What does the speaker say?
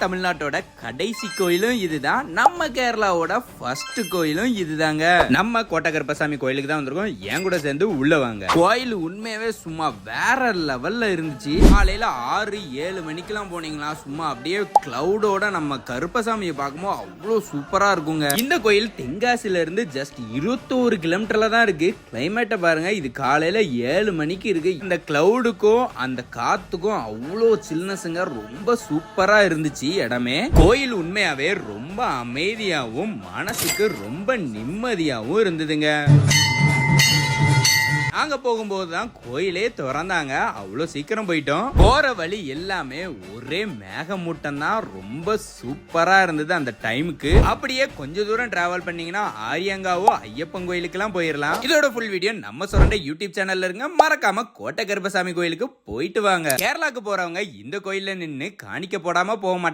தமிழ்நாட்டோட கடைசி கோயிலும் இதுதான். நம்ம கேரளாவோட ஃபர்ஸ்ட் கோயிலும் இதுதாங்க. நம்ம கோட்டகருப்பசாமி கோயிலுக்கு தான் வந்திருக்கோம். என் கூட சேர்ந்து உள்ள வாங்க. கோயில் உண்மையாவே சும்மா வேற லெவல்ல இருந்துச்சு. காலையில ஆறு ஏழு மணிக்கெல்லாம் போனீங்களா? சும்மா அப்படியே கிளவுடோட நம்ம கருப்பசாமியை பார்க்கும்போது அவ்வளோ சூப்பரா இருக்குங்க. இந்த கோயில் தென்காசில இருந்து ஜஸ்ட் இருபத்தோரு கிலோமீட்டர்ல தான் இருக்கு. கிளைமேட்டை பாருங்க இது காலையில ஏழு மணிக்கு இருக்கு. இந்த கிளவுடுக்கும் அந்த காத்துக்கும் அவ்வளோ சில்னஸுங்க ரொம்ப சூப்பரா இருந்துச்சு. இடமே கோயில் உண்மையாவே ரொம்ப அமைதியாகவும் மனசுக்கு ரொம்ப நிம்மதியாகவும் இருந்ததுங்க. நாங்க போகும்போது தான் கோயிலே திறந்தாங்க. அவ்வளோ சீக்கிரம் போயிட்டோம். போற வழி எல்லாமே ஒரே மேகமூட்டம் தான் ரொம்ப சூப்பரா இருந்தது அந்த டைமுக்கு. அப்படியே கொஞ்ச தூரம் டிராவல் பண்ணீங்கன்னா ஆரியங்காவோ ஐயப்பன் கோயிலுக்குலாம் போயிடலாம் இதோட ஃபுல் வீடியோ நம்ம சொல்ற யூடியூப் சேனல்ல இருங்க. மறக்காம கோட்டை கருப்பசாமி கோயிலுக்கு போயிட்டு வாங்க. கேரளாக்கு போறவங்க இந்த கோயில்ல நின்று காணிக்க போடாம போக மாட்டாங்க.